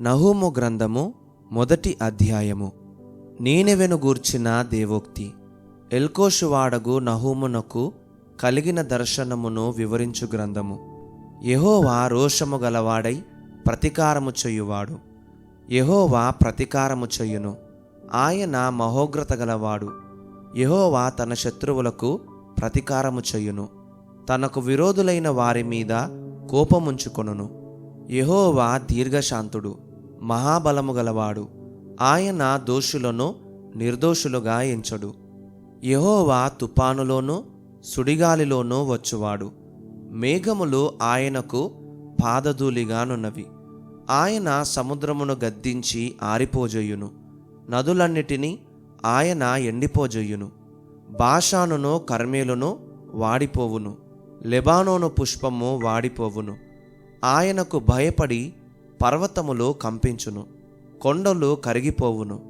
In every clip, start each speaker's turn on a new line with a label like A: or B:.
A: నహూము గ్రంథము మొదటి అధ్యాయము. నీనెవెను గూర్చిన దేవోక్తి. ఎల్కోషువాడగు నహూమునకు కలిగిన దర్శనమును వివరించు గ్రంథము. యహోవా రోషము గలవాడై ప్రతీకారము చెయ్యువాడు యహోవా ప్రతీకారము చెయ్యును ఆయన మహోగ్రత గలవాడు. యహోవా తన శత్రువులకు ప్రతీకారము చెయ్యును తనకు విరోధులైన వారి మీద కోపముంచుకొనును. యహోవా దీర్ఘశాంతుడు మహాబలము గలవాడు. ఆయన దోషులను నిర్దోషులుగా ఎంచడు. యహోవా తుపానులోనూ సుడిగాలిలోనూ వచ్చువాడు. మేఘములు ఆయనకు పాదధూలిగానున్నవి ఆయన సముద్రమును గద్దించి ఆరిపోజేయును. నదులన్నిటినీ ఆయన ఎండిపోజేయును. బాషానును కర్మేలును వాడిపోవును. లెబానోను పుష్పము వాడిపోవును. ఆయనకు భయపడి పర్వతములు కంపించును కొండలు కరిగిపోవును.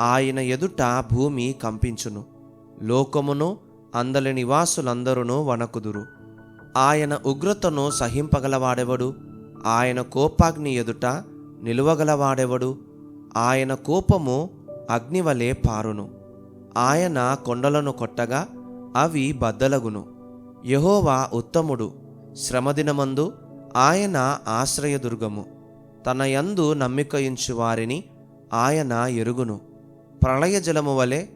A: ఆయన ఎదుట భూమి కంపించును. లోకమును అందలి నివాసులందరూ వణకుదురు. ఆయన ఉగ్రతను సహింపగలవాడెవడు? ఆయన కోపాగ్ని ఎదుట నిలువగలవాడెవడు? ఆయన కోపము అగ్నివలే పారును. ఆయన కొండలను కొట్టగా అవి బద్దలగును. యహోవా ఉత్తముడు. శ్రమదినమందు ఆయన ఆశ్రయదుర్గము. తన యందు నమ్మికయించు వారిని ఆయన ఎరుగును. ప్రళయ జలము వలె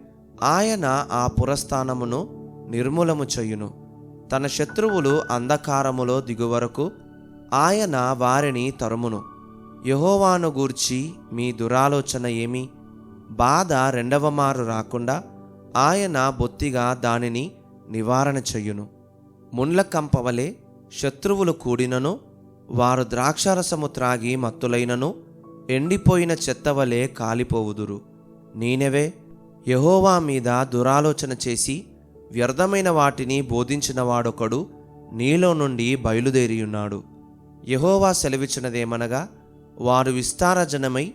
A: ఆయన ఆ పురస్థానమును నిర్మూలము చెయ్యును తన శత్రువులు అంధకారములో దిగువరకు ఆయన వారిని తరుమును. యహోవాను గూర్చి మీ దురాలోచన ఏమి? బాధ రెండవ మారు రాకుండా ఆయన బొత్తిగా దానిని నివారణ చెయ్యును ముండ్ల కంపవలే శత్రువులు కూడినను వారు ద్రాక్షారసము త్రాగి మత్తులైనను ఎండిపోయిన చెత్తవలే కాలిపోవుదురు. నేనెవే? యహోవా మీద దురాలోచన చేసి వ్యర్థమైన వాటిని బోధించిన వాడొకడు నీలో నుండి బయలుదేరియున్నాడు. యహోవా సెలవిచ్చినదేమనగా వారు విస్తారజనమై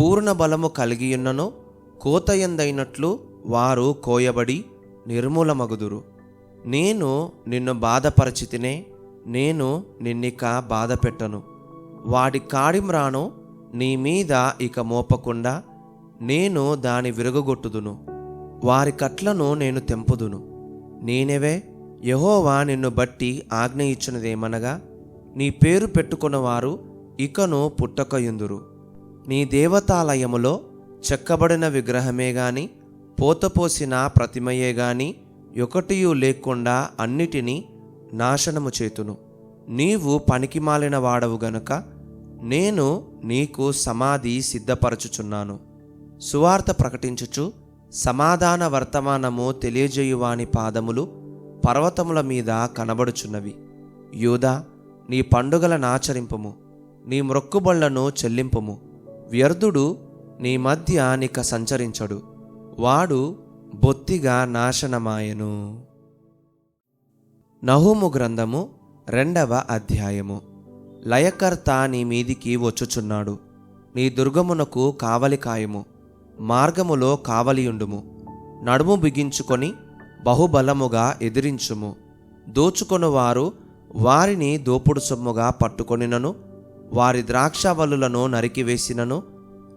A: పూర్ణ బలము కలిగియున్నను కోతయందైనట్లు వారు కోయబడి నిర్మూలమగుదురు. నేను నిన్ను బాధపరచితినే నేను నిన్నిక బాధ పెట్టను వాడి కాడిమ్రాను నీ మీద ఇక మోపకుండా నేను దాని విరగొట్టుదును వారి కట్లను నేను తెంపుదును. నేనెవే? యహోవా నిన్ను బట్టి ఆజ్ఞ ఇచ్చినదేమనగా నీ పేరు పెట్టుకున్నవారు ఇకను పుట్టకయుందురు. నీ దేవతాలయములో చెక్కబడిన విగ్రహమే గాని పోతపోసిన ప్రతిమయే గాని ఒకటియు లేకుండా అన్నిటినీ నాశనము చేతును. నీవు పనికిమాలిన వాడవు గనుక నేను నీకు సమాధి సిద్ధపరచుచున్నాను. సువార్త ప్రకటించుచు సమాధాన వర్తమానము తెలియజేయువాని పాదములు పర్వతముల మీద కనబడుచున్నవి. యూదా నీ పండుగల నాచరింపము నీ మ్రొక్కుబళ్ళను చెల్లింపుము. వ్యర్థుడు నీ మధ్య నిక సంచరించడు వాడు బొత్తిగా నాశనమాయను. నహూము గ్రంథము రెండవ అధ్యాయము. లయకర్త నీ మీదికి వచ్చుచున్నాడు. నీ దుర్గమునకు కావలి కాయము మార్గములో కావలియుండుము. నడుము బిగించుకొని బహుబలముగా ఎదిరించుము. దోచుకొనువారు వారిని దోపుడు సొమ్ముగా పట్టుకొనినను. వారి ద్రాక్షవల్లులను నరికివేసినను.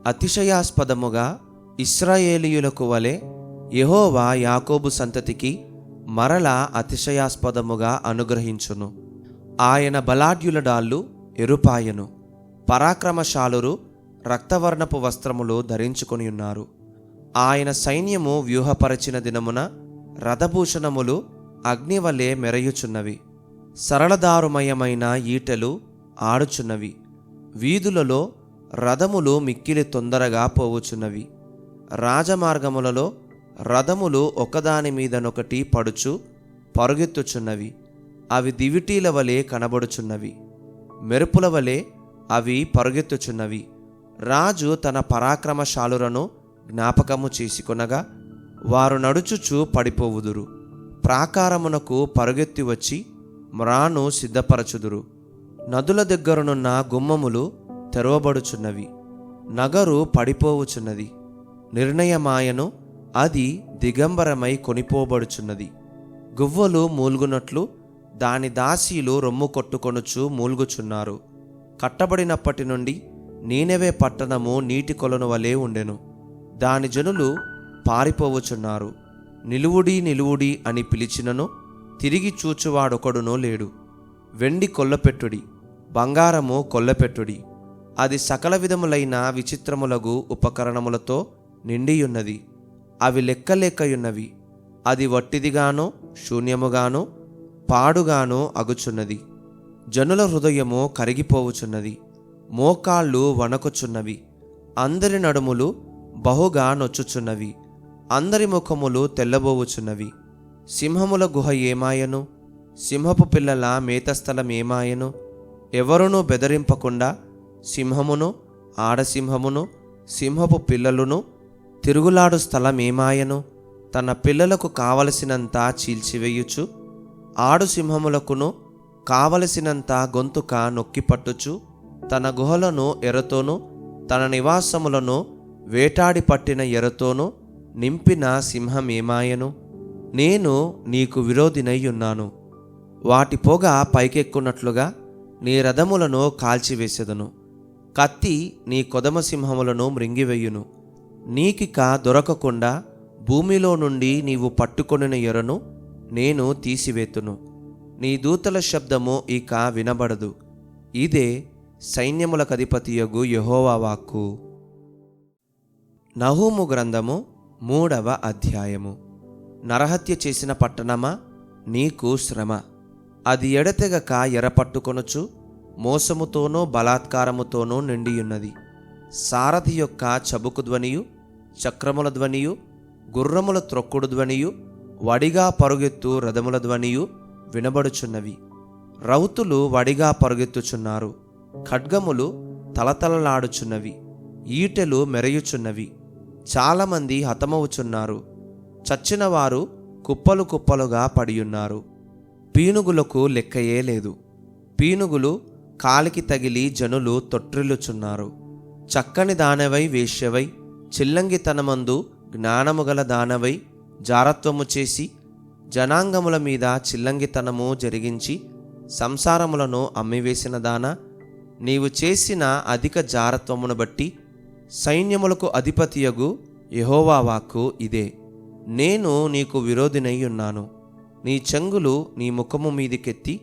A: అతిశయాస్పదముగా ఇస్రాయేలీయులకు వలె యహోవా యాకోబు సంతతికి మరల అతిశయాస్పదముగా అనుగ్రహించును. ఆయన బలాఢ్యుల డాళ్ళు ఎరుపాయను. పరాక్రమశాలురు రక్తవర్ణపు వస్త్రములు ధరించుకొని ఉన్నారు ఆయన సైన్యము వ్యూహపరచిన దినమున రథభూషణములు అగ్నివలే మెరయుచున్నవి. సరళదారుమయమైన ఈటెలు ఆడుచున్నవి. వీధులలో రథములు మిక్కిలి తొందరగా పోవుచున్నవి. రాజమార్గములలో రథములు ఒకదాని మీదనొకటి పడుచు పరుగెత్తుచున్నవి. అవి దివిటీల వలె కనబడుచున్నవి. మెరుపుల వలె అవి పరుగెత్తుచున్నవి. రాజు తన పరాక్రమశాలులను జ్ఞాపకము చేసుకొనగా వారు నడుచుచు పడిపోవుదురు. ప్రాకారమునకు పరుగెత్తి వచ్చి మ్రాను సిద్ధపరచుదురు. నదుల దగ్గరనున్న గుమ్మములు తెరవబడుచున్నవి. నగరు పడిపోవుచున్నది. నిర్ణయమాయను అది దిగంబరమై కొనిపోబడుచున్నది. గువ్వలు మూల్గునట్లు దాని దాసీలు రొమ్ము కొట్టుకొనుచు మూల్గుచున్నారు. కట్టబడినప్పటి నుండి నేనవే పట్టణము నీటి కొలను వలె ఉండెను. దాని జనులు పారిపోవచున్నారు. నిలువుడి నిలువుడి అని పిలిచినను తిరిగి చూచువాడొకడునో లేడు. వెండి కొల్లపెట్టుడి బంగారము కొల్లపెట్టుడి అది సకల విధములైన విచిత్రములగు ఉపకరణములతో నిండియున్నది. అవి లెక్కలేకయున్నవి. అది వట్టిదిగానో శూన్యముగానో పాడుగానో అగుచున్నది. జనుల హృదయము కరిగిపోవుచున్నది. మోకాళ్ళు వణకుచున్నవి. అందరి నడుములు బహుగా నొచ్చుచున్నవి. అందరి ముఖములు తెల్లబోవుచున్నవి. సింహముల గుహ ఏమాయను? సింహపు పిల్లల మేతస్థలం ఏమాయను? ఎవరునూ బెదరింపకుండా సింహమును ఆడసింహమును సింహపు పిల్లలును తిరుగులాడు స్థలం ఏమాయను తన పిల్లలకు కావలసినంత చీల్చివేయుచు? ఆడు సింహములకును కావలసినంత గొంతుక నొక్కిపట్టుచు? తన గుహలను ఎరతోనూ తన నివాసములను వేటాడి పట్టిన ఎరతోనూ నింపిన సింహం ఏమాయను నేను నీకు విరోధినై ఉన్నాను వాటి పొగ పైకెక్కున్నట్లుగా నీ రథములను కాల్చివేసెదను. కత్తి నీ కొదమ సింహములను మృంగివేయును. నీకిక దొరకకుండా భూమిలో నుండి నీవు పట్టుకొనిన ఎరను నేను తీసివేతును. నీ దూతల శబ్దము ఇక వినబడదు. ఇదే సైన్యములకధిపతియగు యెహోవా వాక్కు. నహూము గ్రంథము మూడవ అధ్యాయము. నరహత్య చేసిన పట్టణమా? నీకు శ్రమ. అది ఎడతెగక ఎరపట్టుకొనుచు మోసముతోనూ బలాత్కారముతోనూ నిండియున్నది. సారథి యొక్క చబుకు ధ్వనియు చక్రముల ధ్వనియు గుర్రముల త్రొక్కుడు ధ్వనియు వడిగా పరుగెత్తు రథముల ధ్వనియు వినబడుచున్నవి. రౌతులు వడిగా పరుగెత్తుచున్నారు. ఖడ్గములు తలతలలాడుచున్నవి. ఈటెలు మెరయుచున్నవి. చాలామంది హతమవుచున్నారు. చచ్చినవారు కుప్పలు కుప్పలుగా పడియున్నారు. పీనుగులకు లెక్కయే లేదు. పీనుగులు కాలికి తగిలి జనులు తొట్రిల్లుచున్నారు. చక్కని దానవై వేష్యవై చిల్లంగితనమందు జ్ఞానము గల దానవై జారత్వము చేసి జనాంగముల మీద చిల్లంగితనము జరిగించి సంసారములను అమ్మివేసిన దాన నీవు చేసిన అధిక జారత్వమును బట్టి సైన్యములకు అధిపతియగు యహోవా వాక్కు ఇదే. నేను నీకు విరోధినై ఉన్నాను. నీ చెంగులు నీ ముఖము మీదికెత్తి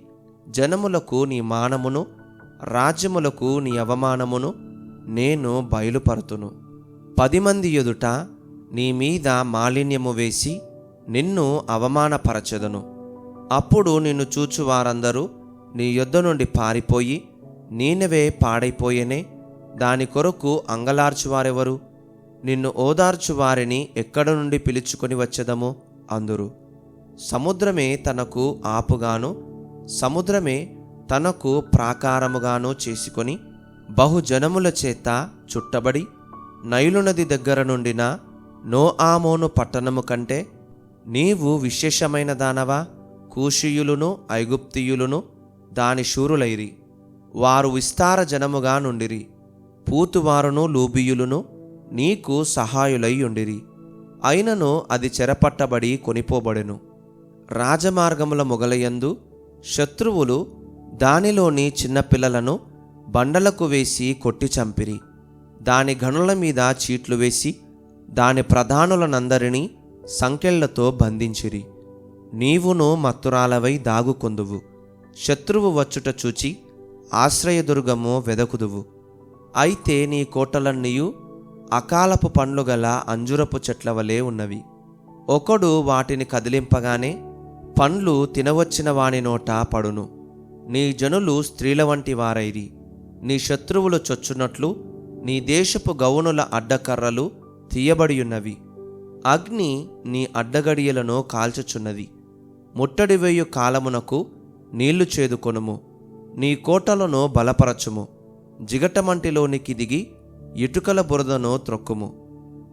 A: జనములకు నీ మానమును రాజ్యములకు నీ అవమానమును నేను బయలుపరుతును. పది మంది ఎదుట నీ మీద మాలిన్యము వేసి నిన్ను అవమానపరచెదను. అప్పుడు నిన్ను చూచువారందరూ నీ యొద్ద నుండి పారిపోయి నేనవే పాడైపోయేనే దాని కొరకు అంగలార్చువారెవరు? నిన్ను ఓదార్చు వారిని ఎక్కడ నుండి పిలుచుకొని వచ్చేదము? అందురు. సముద్రమే తనకు ఆపుగాను సముద్రమే తనకు ప్రాకారముగాను చేసుకొని బహుజనముల చేత చుట్టబడి నది దగ్గర నుండిన నో ఆమోను పట్టణము కంటే నీవు విశేషమైన దానవా? కూషియులును ఐగుప్తియులును దాని శూరులైరి. వారు విస్తార జనముగా నుండిరి. పూతువారును లూబియులును నీకు సహాయులై ఉండిరి. అయినను అది చెరపట్టబడి కొనిపోబడెను. రాజమార్గముల మొగలయందు శత్రువులు దానిలోని చిన్నపిల్లలను బండలకు వేసి కొట్టి చంపిరి. దాని గనుల మీద చీట్లు వేసి దాని ప్రధానులనందరినీ సంకెళ్ళతో బంధించిరి. నీవును మత్తురాలవై దాగుకొందువు. శత్రువు వచ్చుట చూచి ఆశ్రయదుర్గము వెదకుదువు. అయితే నీ కోటలన్నీయు అకాలపు పండ్లు గల అంజురపు చెట్ల వలె ఉన్నవి. ఒకడు వాటిని కదిలింపగానే పండ్లు తినవచ్చిన వాని నోట పడును. నీ జనులు స్త్రీల వంటి వారైరి. నీ శత్రువులు చొచ్చునట్లు నీ దేశపు గౌనుల అడ్డకర్రలు తీయబడియున్నవి. అగ్ని నీ అడ్డగడియలను కాల్చుచున్నది. ముట్టడి వేయు కాలమునకు నీళ్ళు చేదుకొనుము. నీ కోటలను బలపరచుము. జిగటమంటిలోనికి దిగి ఇటుకల బురదను త్రొక్కుము.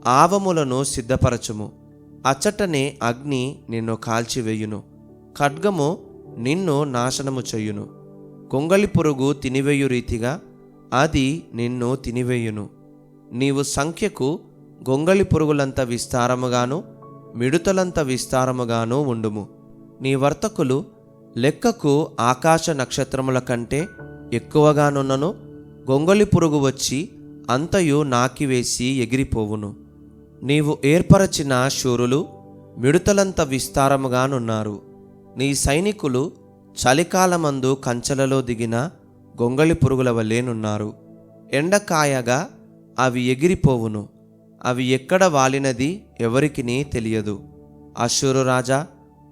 A: ఆవములను సిద్ధపరచుము. అచ్చటనే అగ్ని నిన్ను కాల్చివేయును. ఖడ్గము నిన్ను నాశనము చెయ్యును కొంగలి పురుగు తినివేయు రీతిగా అది నిన్ను తినివేయును. నీవు సంఖ్యకు గొంగళి పురుగులంత విస్తారముగాను మిడుతలంత విస్తారముగాను ఉండుము. నీ వర్తకులు లెక్కకు ఆకాశ నక్షత్రముల కంటే ఎక్కువగానున్నను గొంగళి పురుగు వచ్చి అంతయు నాకివేసి ఎగిరిపోవును. నీవు ఏర్పరచిన శూరులు మిడుతలంత విస్తారముగానున్నారు. నీ సైనికులు చలికాలమందు కంచెలలో దిగిన గొంగళి పురుగుల వల్లేనున్నారు ఎండకాయగా అవి ఎగిరిపోవును. అవి ఎక్కడ వాలినది ఎవరికినీ తెలియదు. అశ్షూరు రాజా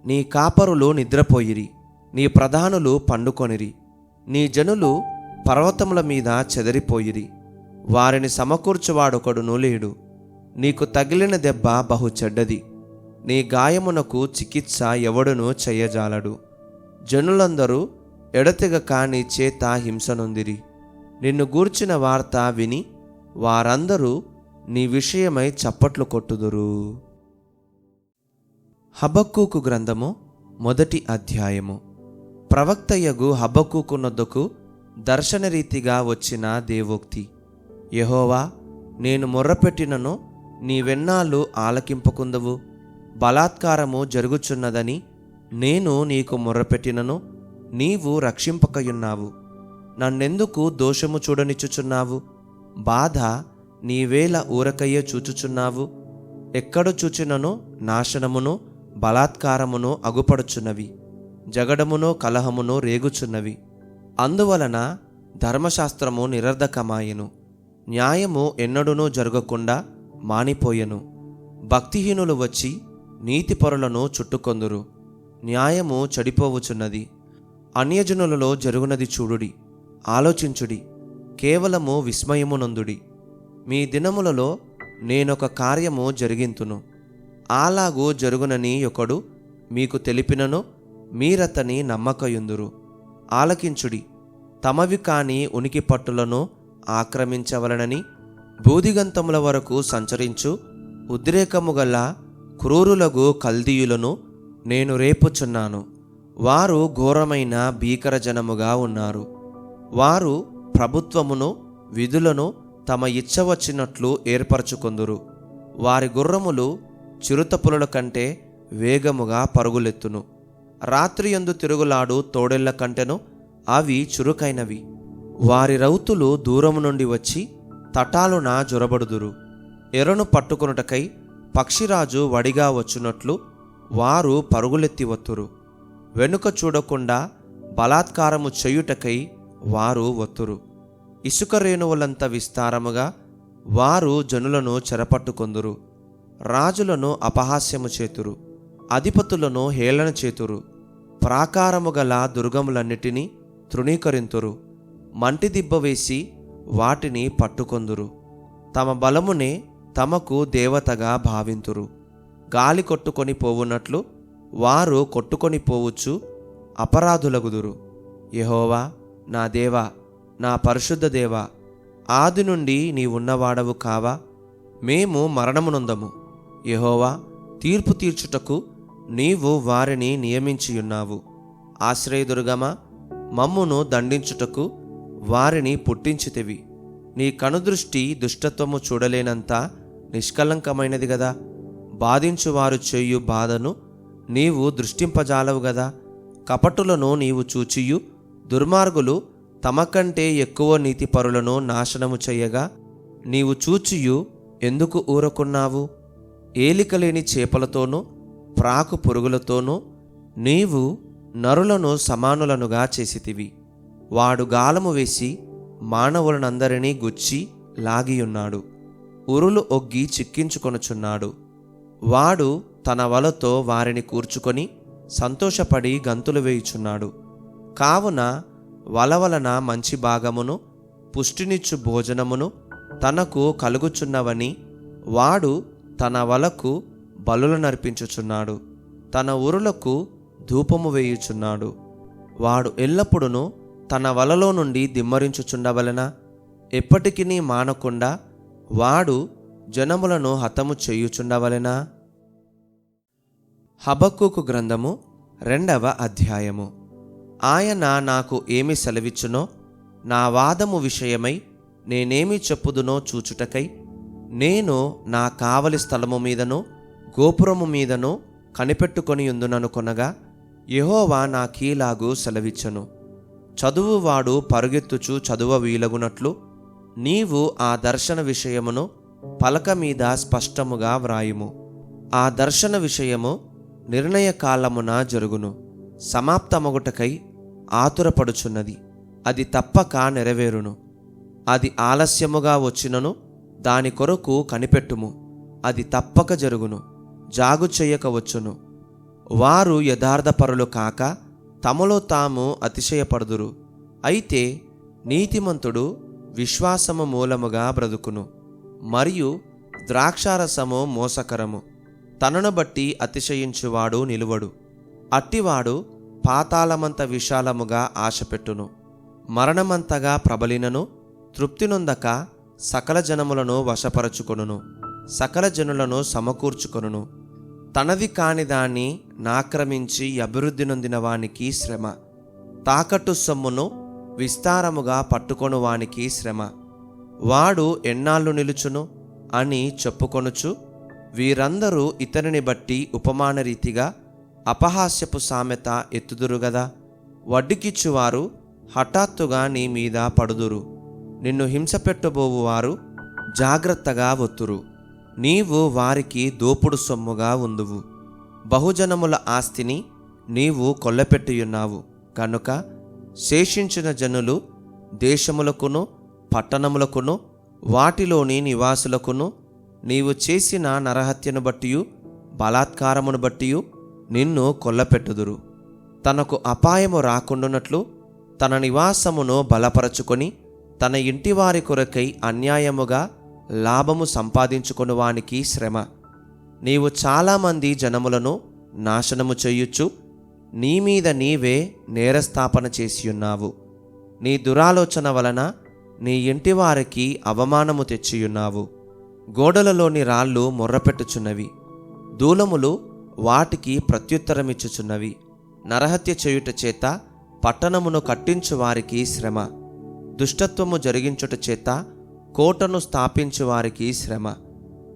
A: నీ కాపరులు నిద్రపోయిరి. నీ ప్రధానులు పండుకొనిరి. నీ జనులు పర్వతముల మీద చెదరిపోయిరి. వారిని సమకూర్చువాడొకడును లేడు. నీకు తగిలిన దెబ్బ బహు చెడ్డది. నీ గాయమునకు చికిత్స ఎవడునూ చెయ్యజాలడు జనులందరూ ఎడతెగ కాని చేత హింసనొందిరి నిన్ను గూర్చిన వార్త విని వారందరూ నీ విషయమై చప్పట్లు కొట్టుదురు. హబక్కూకు గ్రంథము మొదటి అధ్యాయము. ప్రవక్తయగు హబక్కూకునొద్దకు దర్శనరీతిగా వచ్చిన దేవోక్తి. యహోవా నేను మొర్రపెట్టినను నీవెన్నాళ్ళు ఆలకింపకుందవు. బలాత్కారము జరుగుచున్నదని నేను నీకు మొర్రపెట్టినను నీవు రక్షింపకయున్నావు. నన్నెందుకు దోషము చూడనిచ్చుచున్నావు? బాధ నీవేల ఊరకయ్యే చూచుచున్నావు. ఎక్కడ చూచినను నాశనమును బలాత్కారమును అగుపడుచున్నవి. జగడమును కలహమును రేగుచున్నవి. అందువలన ధర్మశాస్త్రము నిరర్ధకమాయెను. న్యాయము ఎన్నడూనూ జరగకుండా మానిపోయెను. భక్తిహీనులు వచ్చి నీతిపరులను చుట్టుకొందురు. న్యాయము చెడిపోవుచున్నది. అన్యజనులలో జరుగునది చూడుడి ఆలోచించుడి కేవలము విస్మయమునందుడి. మీ దినములలో నేనొక కార్యము జరిగింతును అలాగూ జరుగునని ఒకడు మీకు తెలిపినను మీరతని నమ్మకయుందురు. ఆలకించుడి తమవి కాని ఉనికి పట్టులను ఆక్రమించవలనని బూదిగంతముల వరకు సంచరించు ఉద్రేకము గల క్రూరులగు కల్దీయులను నేను రేపుచున్నాను. వారు ఘోరమైన భీకర జనముగా ఉన్నారు. వారు ప్రభుత్వమును విధులను తమ ఇచ్చ వచ్చినట్లు ఏర్పరచుకొందురు. వారి గుర్రములు చిరుతపులుల కంటే వేగముగా పరుగులెత్తును. రాత్రియందు తిరుగులాడు తోడెళ్ళ కంటెను అవి చురుకైనవి. వారి రౌతులు దూరము నుండి వచ్చి తటాలున జొరబడుదురు. ఎరను పట్టుకొనుటకై పక్షిరాజు వడిగా వచ్చునట్లు వారు పరుగులెత్తి వత్తురు. వెనుక చూడకుండా బలాత్కారము చేయుటకై వారు వత్తురు ఇసుక రేణువులంత విస్తారముగా వారు జనులను చెరపట్టుకొందురు. రాజులను అపహాస్యము చేతురు. అధిపతులను హేళన చేతురు. ప్రాకారము గల దుర్గములన్నిటినీ తృణీకరింతురు. మంటి దిబ్బ వేసి వాటిని పట్టుకొందురు. తమ బలమునే తమకు దేవతగా భావింతురు. గాలి కొట్టుకొని పోవునట్లు వారు కొట్టుకొని పోవచ్చు అపరాధులగుదురు. యహోవా నా దేవా నా పరిశుద్ధ దేవా ఆది నుండి నీవున్నవాడవు కావా? మేము మరణమునొందము. యహోవా తీర్పు తీర్చుటకు నీవు వారిని నియమించియున్నావు. ఆశ్రయదుర్గమా మమ్మును దండించుటకు వారిని పుట్టించితివి. నీ కనుదృష్టి దుష్టత్వము చూడలేనంత నిష్కలంకమైనది గదా? బాధించువారు చేయు బాధను నీవు దృష్టింపజాలవు గదా. కపటులను నీవు చూచియు. దుర్మార్గులు తమకంటే ఎక్కువ నీతిపరులను నాశనము చెయ్యగా నీవు చూచియు ఎందుకు ఊరకున్నావు? ఏలికలేని చేపలతోనూ ప్రాకు పురుగులతోనూ నీవు నరులను సమానులనుగా చేసితివి. వాడు గాలము వేసి మానవులనందరినీ గుచ్చి లాగియున్నాడు. ఉరులు ఒగ్గి చిక్కించుకొనుచున్నాడు. వాడు తన వలతో వారిని కూర్చుకొని సంతోషపడి గంతులు వేయుచున్నాడు. కావున వల వలన మంచి భాగమును పుష్టినిచ్చు భోజనమును తనకు కలుగుచున్నవని వాడు తన వలకు బలులు నర్పించుచున్నాడు తన ఉరులకు ధూపము వేయుచున్నాడు. వాడు ఎల్లప్పుడూ తన వలలో నుండి దిమ్మరించుచుండవలన ఎప్పటికీ మానకుండా వాడు జనములను హతము చేయుచుండవలెనా హబక్కుకు గ్రంథము రెండవ అధ్యాయము. ఆయన నాకు ఏమి సెలవిచ్చునో నా వాదము విషయమై నేనేమి చెప్పుదునో చూచుటకై నేను నా కావలి స్థలము మీదను గోపురము మీదను కనిపెట్టుకొని ఉందుననుకొనగా యెహోవా నా కీలాగు సెలవిచ్చను. చదువువాడు పరుగెత్తుచు చదువ వీలగునట్లు నీవు ఆ దర్శన విషయమును పలక మీద స్పష్టముగా వ్రాయుము. ఆ దర్శన విషయము నిర్ణయ కాలమున జరుగును. సమాప్తమగుటకై ఆతురపడుచున్నది. అది తప్పక నెరవేరును. అది ఆలస్యముగా వచ్చినను దాని కొరకు కనిపెట్టుము. అది తప్పక జరుగును. జాగు చెయ్యక వచ్చును. వారు యథార్థపరులు కాక తమలో తాము అతిశయపడుదురు. అయితే నీతిమంతుడు విశ్వాసము మూలముగా బ్రతుకును. మరియు ద్రాక్షారసము మోసకరము. తనను బట్టి అతిశయించువాడు నిలువడు. అట్టివాడు పాతాళమంత విశాలముగా ఆశపెట్టును. మరణమంతగా ప్రబలినను తృప్తినొందక సకల జనములను వశపరచుకొనును. సకల జనులను సమకూర్చుకొనును. తనది కాని దాన్ని నాక్రమించి అభివృద్ధి నొందిన వానికి శ్రమ. తాకట్టు సొమ్మును విస్తారముగా పట్టుకొను వానికి శ్రమ. వాడు ఎన్నాళ్ళు నిలుచును అని చెప్పుకొనుచు వీరందరూ ఇతనిని బట్టి ఉపమాన రీతిగా అపహాస్యపు సామెత ఎత్తుదురు గదా. వడ్డీకిచ్చువారు హఠాత్తుగా నీ మీద పడుదురు. నిన్ను హింసపెట్టబోవువారు జాగ్రత్తగా ఒత్తురు. నీవు వారికి దోపుడు సొమ్ముగా ఉందువు. బహుజనముల ఆస్తిని నీవు కొల్లపెట్టియున్నావు. కనుక శేషించిన జనులు దేశములకును పట్టణములకును వాటిలోని నివాసులకును నీవు చేసిన నరహత్యను బట్టియు బలాత్కారమును బట్టియు నిన్ను కొల్లపెట్టుదురు. తనకు అపాయము రాకుండానట్లు తన నివాసమును బలపరచుకొని తన ఇంటివారి కొరకై అన్యాయముగా లాభము సంపాదించుకుని వానికి శ్రమ. నీవు చాలామంది జనములను నాశనము చేయొచ్చు నీ మీద నీవే నేరస్థాపన చేసియున్నావు. నీ దురాలోచన వలన నీ ఇంటివారికి అవమానము తెచ్చియున్నావు. గోడలలోని రాళ్ళు మొర్రపెట్టుచున్నవి. దూలములు వాటికి ప్రత్యుత్తరమిచ్చుచున్నవి. నరహత్య చేయుట చేత పట్టణమును కట్టించు వారికి శ్రమ. దుష్టత్వము జరిగించుట చేత కోటను స్థాపించు వారికి శ్రమ.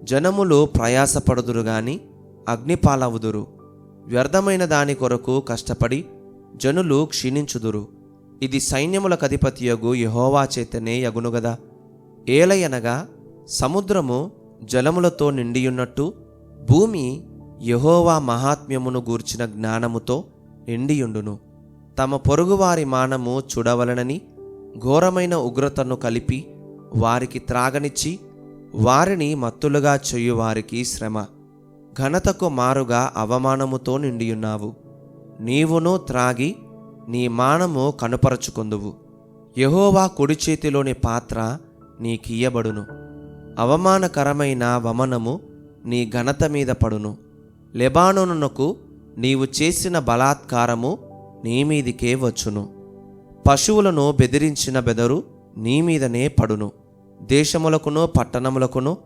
A: జనములు ప్రయాసపడుదురు గాని అగ్నిపాలవుదురు. వ్యర్థమైన దాని కొరకు కష్టపడి జనులు క్షీణించుదురు. ఇది సైన్యములకు అధిపతియగు యహోవా చేతనే యగునుగదా ఏలయనగా సముద్రము జలములతో నిండియున్నట్టు భూమి యహోవా మహాత్మ్యమును గూర్చిన జ్ఞానముతో నిండియుండును. తమ పొరుగువారి మానము చూడవలనని ఘోరమైన ఉగ్రతను కలిపి వారికి త్రాగనిచ్చి వారిని మత్తులుగా చేయువారికి శ్రమ. ఘనతకు మారుగా అవమానముతో నిండియున్నావు. నీవును త్రాగి నీ మానము కనుపరచుకొందువు. యహోవా కుడి చేతిలోని పాత్ర నీకియ్యబడును. అవమానకరమైన వమనము నీ ఘనత మీద పడును. లెబానోనునకు నీవు చేసిన బలాత్కారము నీ మీదికే వచ్చును. పశువులను బెదిరించిన బెదరు నీ మీదనే పడును. దేశములకును పట్టణములకును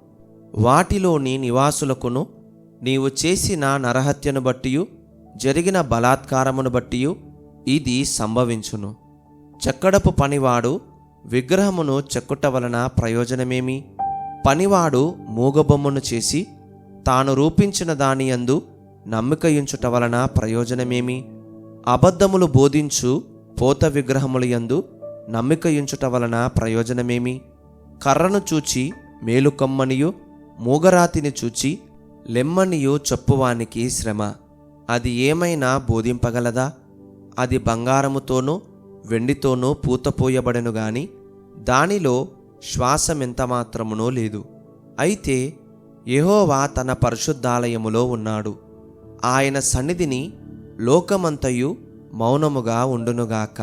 A: వాటిలోని నివాసులకును నీవు చేసిన నరహత్యను బట్టియు జరిగిన బలాత్కారమును బట్టియు ఇది సంభవించును. చెక్కడపు పనివాడు విగ్రహమును చెక్కుట వలన ప్రయోజనమేమి? పనివాడు మూగబొమ్మను చేసి తాను రూపించిన దానియందు నమ్మికయుంచుట వలన ప్రయోజనమేమి? అబద్ధములు బోధించు పోత విగ్రహముల యందు నమ్మికయుంచుట వలన ప్రయోజనమేమి? కర్రను చూచి మేలుకమ్మనియు మూగరాతిని చూచి లెమ్మనియు చెప్పువానికి శ్రమ. అది ఏమైనా బోధింపగలదా? అది బంగారముతోనూ వెండితోనూ పూతపోయబడెను గాని దానిలో శ్వాసమెంత మాత్రమునో లేదు. అయితే యహోవా తన పరిశుద్ధాలయములో ఉన్నాడు. ఆయన సన్నిధిని లోకమంతయు మౌనముగా ఉండునుగాక.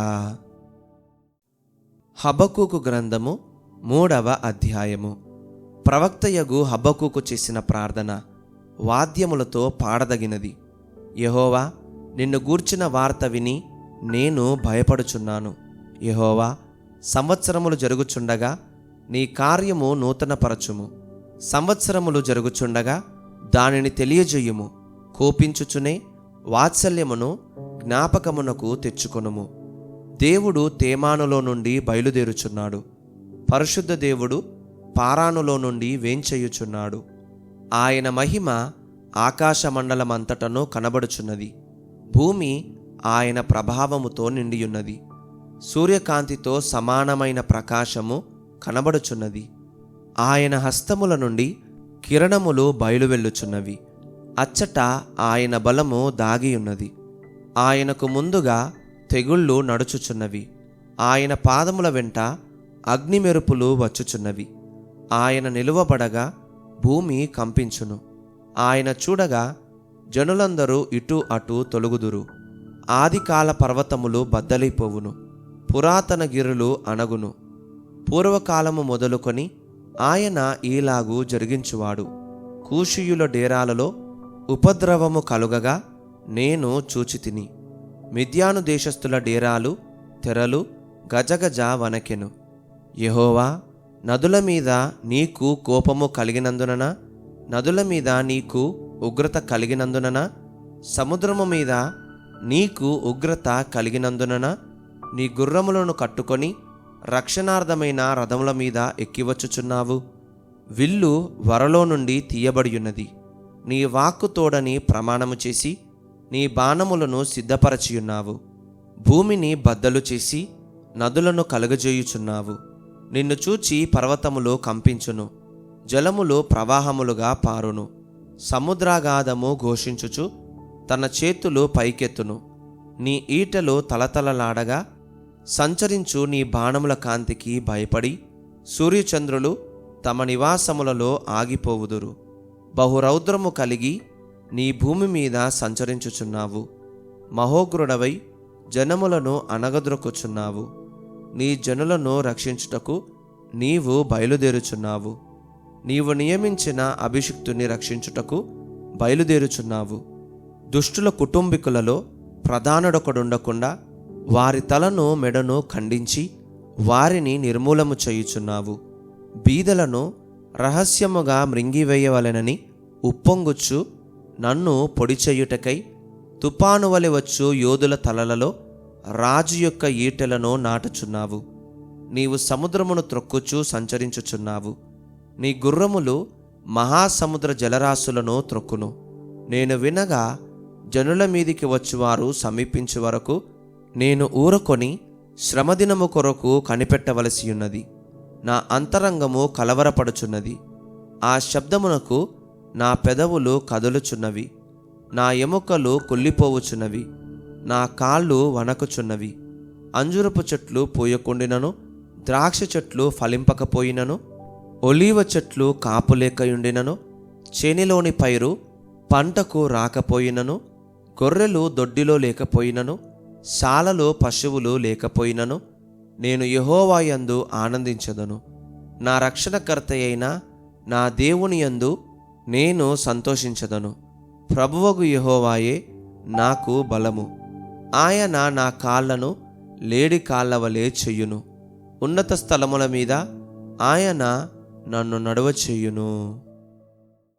A: హబకుకు గ్రంథము మూడవ అధ్యాయము. ప్రవక్తయగు హబకుకు చేసిన ప్రార్థన వాద్యములతో పాడదగినది. యహోవా నిన్ను గూర్చిన వార్త విని నేను భయపడుచున్నాను. యహోవా సంవత్సరములు జరుగుచుండగా నీ కార్యము నూతనపరచుము. సంవత్సరములు జరుగుచుండగా దానిని తెలియజేయుము. కోపించుచునే వాత్సల్యమును జ్ఞాపకమునకు తెచ్చుకొనుము. దేవుడు తేమానులో నుండి బయలుదేరుచున్నాడు. పరిశుద్ధ దేవుడు పారానులో నుండి వేంచేయుచున్నాడు. ఆయన మహిమ ఆకాశమండలమంతటను కనబడుచున్నది. భూమి ఆయన ప్రభావముతో నిండియున్నది. సూర్యకాంతితో సమానమైన ప్రకాశము కనబడుచున్నది. ఆయన హస్తముల నుండి కిరణములు బయలువెళ్ళుచున్నవి అచ్చట ఆయన బలము దాగియున్నది. ఆయనకు ముందుగా తెగుళ్ళు నడుచుచున్నవి. ఆయన పాదముల వెంట అగ్నిమెరుపులు వచ్చుచున్నవి. ఆయన నిలువబడగా భూమి కంపించును. ఆయన చూడగా జనులందరూ ఇటు అటు తొలుగుదురు. ఆదికాల పర్వతములు బద్దలైపోవును. పురాతన గిరులు అణగును. పూర్వకాలము మొదలుకొని ఆయన ఈలాగు జరిగించువాడు. కూషియుల డేరాలలో ఉపద్రవము కలుగగా నేను చూచితిని. మిద్యాను దేశస్థుల డేరాలు తెరలు గజగజ వనకెను. యహోవా నదుల మీద నీకు కోపము కలిగినందున నదుల మీద నీకు ఉగ్రత కలిగినందున సముద్రము మీద నీకు ఉగ్రత కలిగినందున నీ గుర్రములను కట్టుకొని రక్షణార్థమైన రథముల మీద ఎక్కివచ్చుచున్నావు. విల్లు వరలో నుండి తీయబడియున్నది. నీ వాక్కు తోడని ప్రమాణము చేసి నీ బాణములను సిద్ధపరచియున్నావు. భూమిని బద్దలు చేసి నదులను కలుగజేయుచున్నావు. నిన్ను చూచి పర్వతములు కంపించును జలములు ప్రవాహములుగా పారును. సముద్రాగాధము ఘోషించుచు తన చేతులు పైకెత్తును. నీ ఈటలు తలతలలాడగా సంచరించు నీ బాణముల కాంతికి భయపడి సూర్యచంద్రులు తమ నివాసములలో ఆగిపోవుదురు. బహురౌద్రము కలిగి నీ భూమి మీద సంచరించుచున్నావు. మహోగ్రుడవై జనములను అనగద్రొక్కుచున్నావు నీ జనులను రక్షించుటకు నీవు బయలుదేరుచున్నావు. నీవు నియమించిన అభిషిక్తుని రక్షించుటకు బయలుదేరుచున్నావు. దుష్టుల కుటుంబీకులలో ప్రధానుడొకడుండకుండా వారి తలను మెడను ఖండించి వారిని నిర్మూలము చేయుచున్నావు. బీదలను రహస్యముగా మృంగివేయవలెనని ఉప్పొంగుచ్చు నన్ను పొడి చేయుటకై తుపాను వలె వచ్చు యోధుల తలలలో రాజు యొక్క ఈటెలను నాటుచున్నావు. నీవు సముద్రమును త్రొక్కుచు సంచరించుచున్నావు. నీ గుర్రములు మహాసముద్ర జలరాశులను త్రొక్కును. నేను వినగా జనుల మీదికి వచ్చువారు సమీపించే వరకు నేను ఊరకొని శ్రమదినము కొరకు కనిపెట్టవలసి ఉన్నది. నా అంతరంగము కలవరపడుచున్నది. ఆ శబ్దమునకు నా పెదవులు కదులుచున్నవి. నా ఎముకలు కుళ్ళిపోవుచున్నవి. నా కాళ్ళు వణకుచున్నవి. అంజురపు చెట్లు పూయకుండినను ద్రాక్ష చెట్లు ఫలింపకపోయినను ఒలీవ చెట్లు కాపులేకయుండినను చేనిలోని పైరు పంటకు రాకపోయినను గొర్రెలు దొడ్డిలో లేకపోయినను శాలలో పశువులు లేకపోయినను నేను యహోవాయందు ఆనందించదను. నా రక్షణకర్త అయిన నా దేవుని యందు నేను సంతోషించదను. ప్రభువగు యహోవాయే నాకు బలము. ఆయన నా కాళ్ళను లేడి కాళ్ళ వలె చెయ్యును ఉన్నత స్థలముల మీద ఆయన నన్ను నడవ చెయ్యును